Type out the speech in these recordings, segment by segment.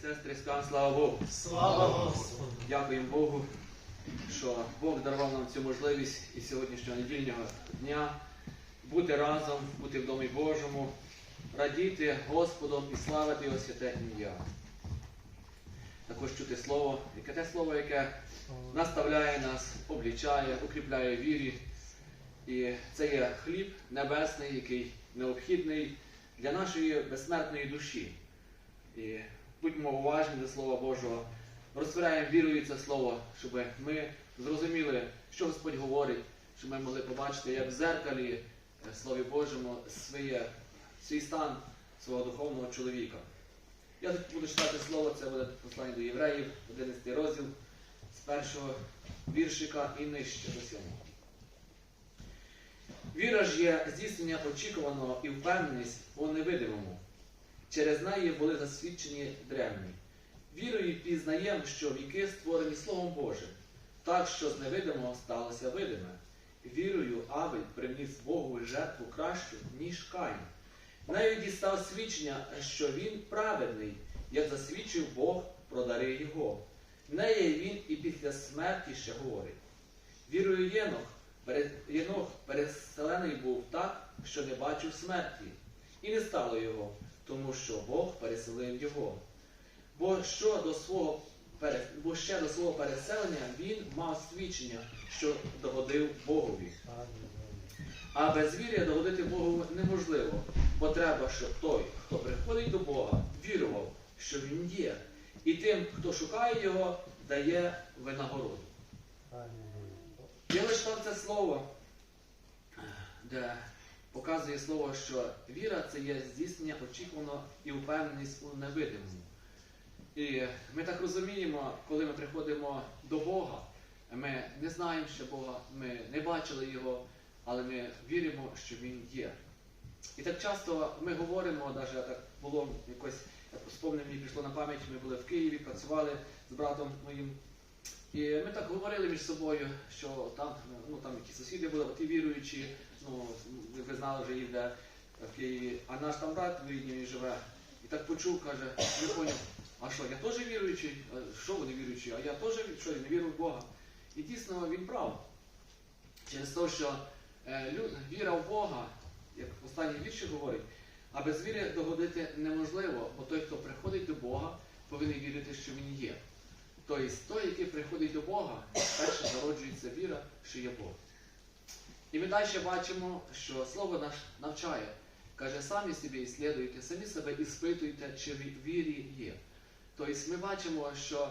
сестри, скажемо слава Богу. Слава Господу! Дякуємо Богу, що Бог дарував нам цю можливість і сьогоднішнього недільного дня бути разом, бути в Домі Божому, радіти Господом і славити Його святе ім'я. Також чути Слово, яке те слово, яке наставляє нас, облічає, укріпляє вірі. І це є хліб небесний, який необхідний для нашої безсмертної душі. І будьмо уважні до Слова Божого, розтворяємо вірою це слово, щоб ми зрозуміли, що Господь говорить, щоб ми могли побачити, як в зеркалі е, Слові Божому своє, свій стан свого духовного чоловіка. Я тут буду читати слово, це буде послання до євреїв, 11 розділ з першого віршика і нижче до сьомого. Віра ж є здійснення очікуваного і впевненість у невидимому. Через неї були засвідчені древні. Вірою пізнаємо, що віки створені Словом Божим, так що з невидимого сталося видиме. Вірою Авель приніс Богу жертву кращу, ніж Каїн. Нею дістав свідчення, що він праведний, як засвідчив Бог про дари його. Нею він і після смерті ще говорить. Вірою Єнох, Єнох переселений був так, що не бачив смерті, і не стало його, тому що Бог переселив його. Бо, що до свого, бо ще до свого переселення він мав свідчення, що догодив Богові. А без віри догодити Богу неможливо, бо треба, щоб той, хто приходить до Бога, вірував, що Він є, і тим, хто шукає Його, дає винагороду. Я читав це слово, де показує слово, що віра це є здійснення очікувано і впевненість у невидимому. І ми так розуміємо, коли ми приходимо до Бога, ми не знаємо ще Бога, ми не бачили Його, але ми віримо, що Він є. І так часто ми говоримо, навіть так було якось, я вспомнив, мені прийшло на пам'ять, ми були в Києві, працювали з братом моїм. І ми так говорили між собою, що там, ну там які сусіди були, ті віруючі, ну ви знали вже їх де в Києві, а наш там брат в Відні живе. І так почув, каже, не поняв, а що, я теж віруючий? А Що вони віруючі? А я теж що, я не вірю в Бога. І дійсно він прав. Через те, що е, лю- віра в Бога, як в останній вірші говорить, а без віри догодити неможливо, бо той, хто приходить до Бога, повинен вірити, що він є. Тобто той, який приходить до Бога, перше зароджується віра, що є Бог. І ми далі бачимо, що Слово наш навчає. Каже, самі собі іслідуйте, самі себе іспитуйте, чи в вірі є. Тобто ми бачимо, що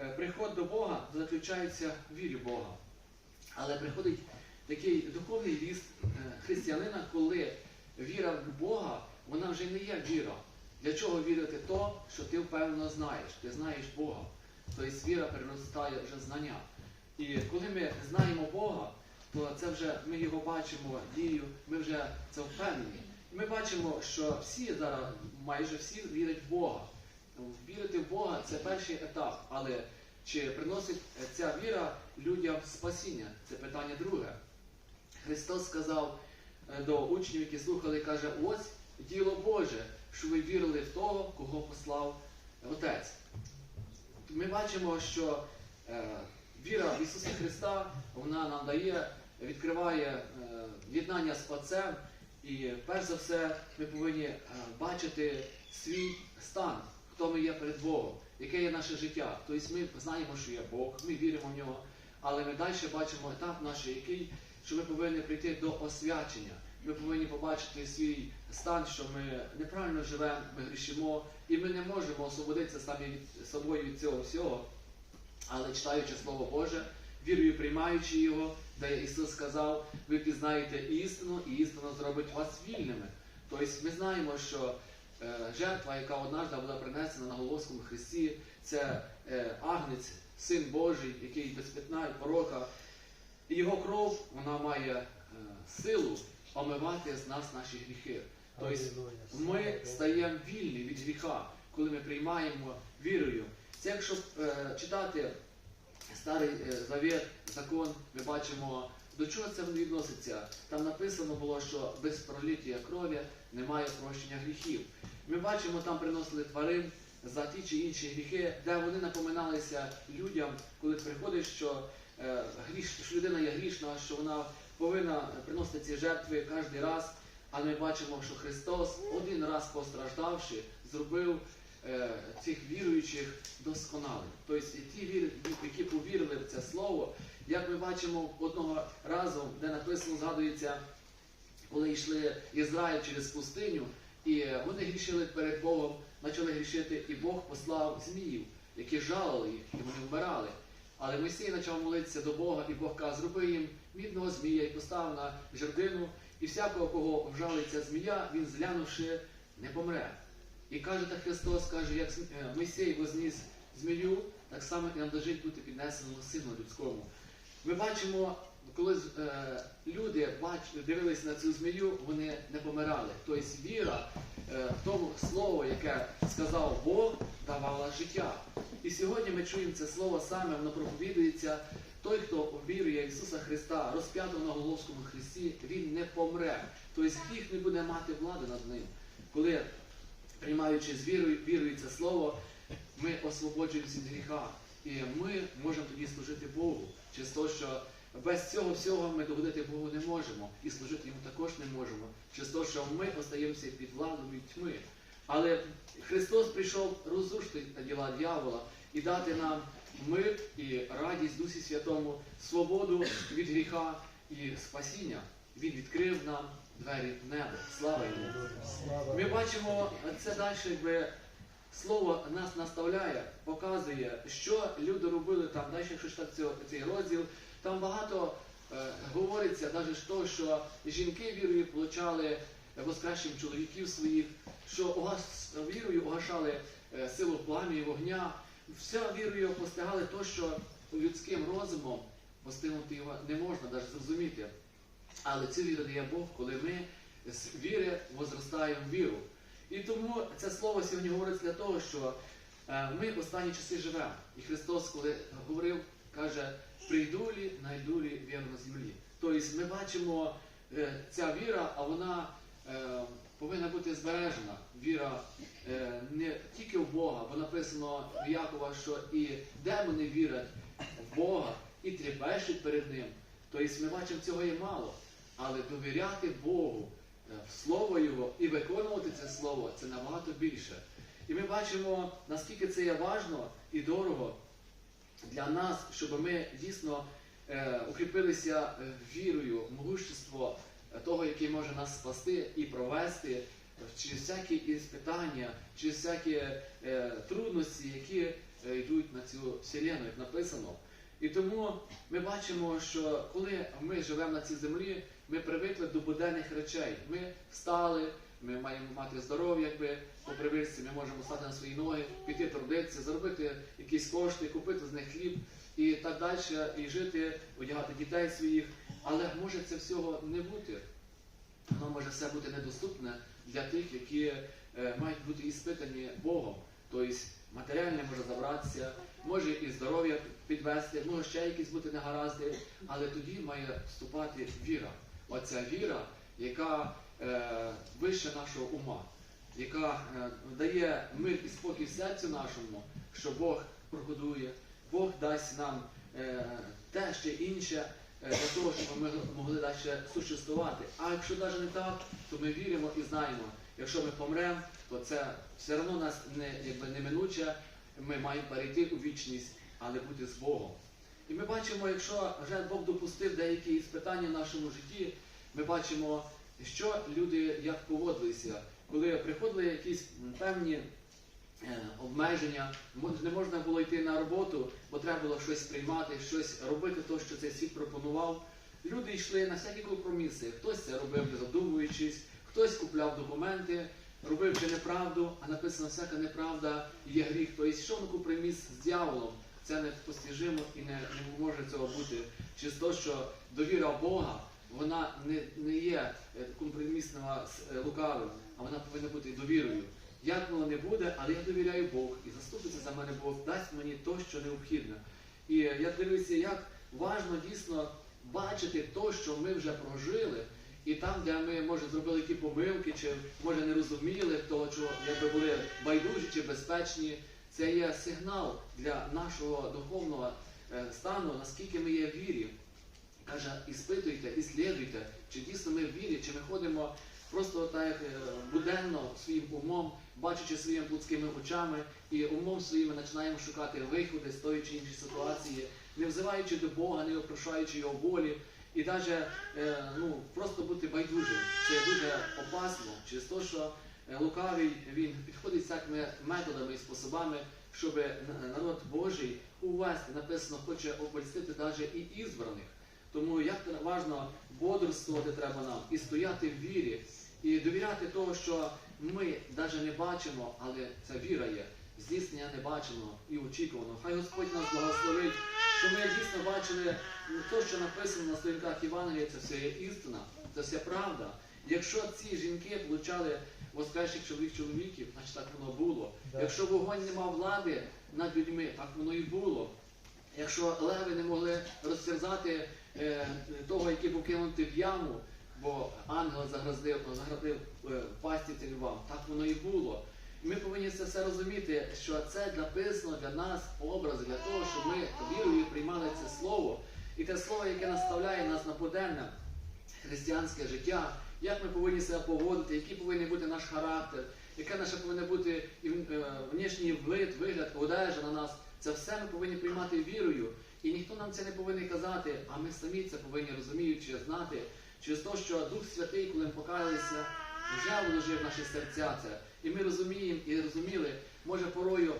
е, приход до Бога заключається в вірі Бога. Але приходить такий духовний ріст е, християнина, коли віра в Бога, вона вже не є віра. Для чого вірити то, що ти впевнено знаєш, ти знаєш Бога. Тобто віра переростає вже знання. І коли ми знаємо Бога, то це вже ми його бачимо дію, ми вже це впевнені. Ми бачимо, що всі зараз, майже всі вірять в Бога. Вірити в Бога це перший етап, але чи приносить ця віра людям спасіння? Це питання друге. Христос сказав е, до учнів, які слухали, каже, ось діло Боже, що ви вірили в того, кого послав Отець. Ми бачимо, що е, віра в Ісуса Христа вона нам дає, відкриває е, єднання з Отцем. І перш за все ми повинні е, бачити свій стан, хто ми є перед Богом, яке є наше життя. Тобто ми знаємо, що є Бог, ми віримо в нього, але ми далі бачимо етап наш, який, що ми повинні прийти до освячення. Ми повинні побачити свій стан, що ми неправильно живемо, ми грішимо, і ми не можемо освободитися самі від собою від цього всього. Але читаючи Слово Боже, вірою приймаючи його, де Ісус сказав, ви пізнаєте істину, і істина зробить вас вільними. Тобто ми знаємо, що е, жертва, яка однажды була принесена на Головському Христі, це е, агнець, син Божий, який без пятна і порока. І його кров вона має е, силу омивати з нас наші гріхи. Тобто ми стаємо вільні від гріха, коли ми приймаємо вірою. Це якщо е, читати старий е, завет, закон, ми бачимо, до чого це відноситься. Там написано було, що без проліття крові немає прощення гріхів. Ми бачимо, там приносили тварин, за ті чи інші гріхи, де вони напоминалися людям, коли приходить, що, е, гріш, що людина є грішна, що вона повинна приносити ці жертви кожен раз. Але ми бачимо, що Христос, один раз постраждавши, зробив цих віруючих досконалих. Тобто ті, які повірили в це слово, як ми бачимо одного разу, де написано, згадується, коли йшли Ізраїль через пустиню, і вони грішили перед Богом, почали грішити, і Бог послав зміїв, які жалили їх, і вони вмирали. Але Мойсей почав молитися до Бога, і Бог каже, зроби їм мідного змія і постав на жердину, і всякого, кого вжалиться змія, він зглянувши, не помре. І каже так Христос, каже, як е, Мойсей возніс змію, так само і надлежить бути піднесеному сину людському. Ми бачимо, коли е, люди бач, дивилися на цю змію, вони не помирали. Тобто віра е, в тому слово, яке сказав Бог, давала життя. І сьогодні ми чуємо це слово саме, воно проповідується. Той, хто вірує Ісуса Христа, розп'ятого на Головському Христі, він не помре. Тобто гріх не буде мати влади над ним. Коли, приймаючи з вірою, вірою це слово, ми освободжуємося від гріха. І ми можемо тоді служити Богу. Через те, що без цього всього ми догодити Богу не можемо. І служити йому також не можемо. Через те, що ми остаємося під владою тьми. Але Христос прийшов розрушити діла дьявола і дати нам мир і радість Дусі Святому, свободу від гріха і спасіння. Він відкрив нам двері в небо. Слава йому! Ми бачимо це далі, якби слово нас наставляє, показує, що люди робили там, далі, якщо цього- цей розділ, там багато е, говориться, навіть того, що жінки вірою получали воскресшим чоловіків своїх, що угас, вірою угашали е, силу пламі і вогня. Все вірою постигали то, що людським розумом постигнути його не можна навіть зрозуміти. Але цю віру дає Бог, коли ми з віри возростаємо віру. І тому це слово сьогодні говорить для того, що е, ми останні часи живемо. І Христос, коли говорив, каже, прийду лі, найду лі віру на землі. Тобто ми бачимо е, ця віра, а вона е, повинна бути збережена. Віра не тільки в Бога, бо написано в Якова, що і демони вірять в Бога і трепещуть перед Ним. Тобто ми бачимо, цього є мало. Але довіряти Богу е, в Слово Його і виконувати це Слово це набагато більше. І ми бачимо, наскільки це є важно і дорого для нас, щоб ми дійсно е, укріпилися е, вірою, могущество е, того, який може нас спасти і провести через всякі іспитання, через всякі е, трудності, які йдуть на цю вселену, як написано. І тому ми бачимо, що коли ми живемо на цій землі, ми привикли до буденних речей. Ми встали, ми маємо мати здоров'я, якби по привичці, ми можемо стати на свої ноги, піти трудитися, заробити якісь кошти, купити з них хліб і так далі, і жити, одягати дітей своїх. Але може це всього не бути. Воно може все бути недоступне для тих, які е, мають бути іспитані Богом. Тобто матеріальне може забратися, може і здоров'я підвести, може ще якісь бути негаразди, але тоді має вступати віра. Оця віра, яка е, вище нашого ума, яка е, дає мир і спокій серцю нашому, що Бог прогодує, Бог дасть нам е, те ще інше е, для того, щоб ми могли далі существувати. А якщо навіть не так, то ми віримо і знаємо, якщо ми помремо, то це все одно нас не, якби, неминуче, ми маємо перейти у вічність, але бути з Богом. І ми бачимо, якщо вже Бог допустив деякі іспитання в нашому житті, ми бачимо, що люди як поводилися, коли приходили якісь певні е, обмеження, не можна було йти на роботу, бо треба було щось приймати, щось робити, то, що цей світ пропонував. Люди йшли на всякі компроміси. Хтось це робив не задумуючись, хтось купляв документи, робивши неправду, а написано всяка неправда є гріх. Тобто йшов на компроміс з дьяволом. Це непостижимо і не, не може цього бути. Через те, що довіра Бога, вона не, не є е, компромісним з е, лукавим, а вона повинна бути довірою. Як воно не буде, але я довіряю Бог і заступиться за мене Бог, дасть мені то, що необхідно. І я дивлюся, як важно дійсно бачити то, що ми вже прожили, І там, де ми, може, зробили які помилки, чи може не розуміли того, що якби були байдужі чи безпечні, це є сигнал для нашого духовного е, стану, наскільки ми є в вірі. Каже, іспитуйте, іслідуйте, чи дійсно ми в вірі, чи ми ходимо просто так е, буденно своїм умом, бачачи своїми плотськими очами, і умом своїм починаємо шукати виходи з тої чи іншої ситуації, не взиваючи до Бога, не опрошаючи його волі, і навіть е, ну, просто бути байдужим. Це дуже опасно, через те, що е, лукавий він підходить всякими методами і способами, щоб народ Божий увести, написано, хоче обольстити навіть і ізбраних. Тому як важливо бодрствувати треба нам і стояти в вірі, і довіряти того, що ми навіть не бачимо, але ця віра є. Здійснення не бачено і очікувано. Хай Господь нас благословить, що ми дійсно бачили те, що написано на сторінках Євангелія, це все є істина, це все правда. Якщо ці жінки получали воскресших чоловік чоловіків, значить так воно було. Якщо вогонь не мав влади над людьми, так воно і було. Якщо леви не могли розтерзати е, того, який був кинутий в яму, бо ангел загрозив, заградив е, пасті цим львам, так воно і було. Ми повинні це все розуміти, що це написано для нас образи, для того, щоб ми вірою приймали це слово. І те слово, яке наставляє нас на поденне християнське життя, як ми повинні себе поводити, який повинен бути наш характер, яке наше повинен бути е, внішній вид, вигляд, одежа на нас. Це все ми повинні приймати вірою. І ніхто нам це не повинен казати, а ми самі це повинні розуміючи, знати, через те, що Дух Святий, коли ми покаялися, вже вложив наші серця це. І ми розуміємо і розуміли, може порою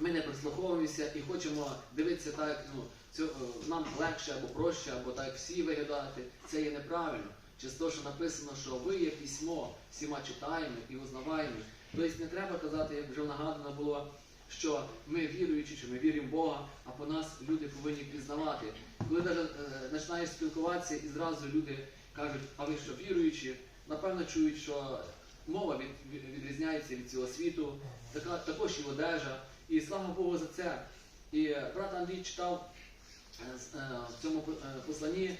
ми не прислуховуємося і хочемо дивитися так, ну, цю, е, нам легше або проще, або так всі виглядати. Це є неправильно. Через те, що написано, що ви є письмо, всіма читаємо і узнаваємо. Тобто не треба казати, як вже нагадано було, що ми віруючі, що ми віримо в Бога, а по нас люди повинні пізнавати. Коли навіть е, починаєш спілкуватися і зразу люди кажуть, а ви що віруючі, напевно чують, що мова від, від- відрізняється від цього світу, така, також і одежа. І слава Богу за це. І брат Андрій читав е, е, в цьому е, посланні,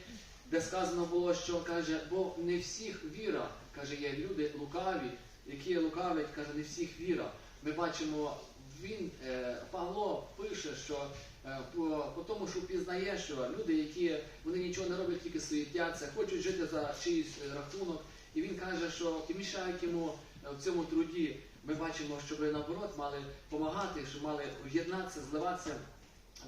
де сказано було, що каже, бо не всіх віра, каже, є люди лукаві, які лукавлять, каже, не всіх віра. Ми бачимо, він, Павло пише, що по, тому, що пізнає, що люди, які вони нічого не роблять, тільки суєтяться, хочуть жити за чийсь рахунок, і він каже, що і мішають йому е, в цьому труді. Ми бачимо, щоб наоборот мали допомагати, щоб мали в'єднатися, зливатися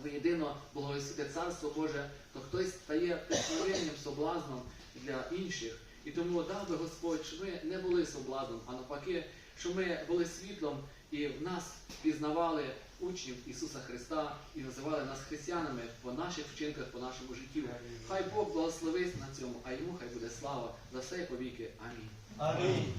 воєдино благовістити Царство Боже, то хтось стає вдохновенням, соблазном для інших. І тому дав би Господь, щоб ми не були соблазном, а навпаки, щоб ми були світлом і в нас пізнавали учнів Ісуса Христа і називали нас християнами по наших вчинках, по нашому життю. Хай Бог благословить на цьому, а йому хай буде слава за все повіки. Амінь. Амінь.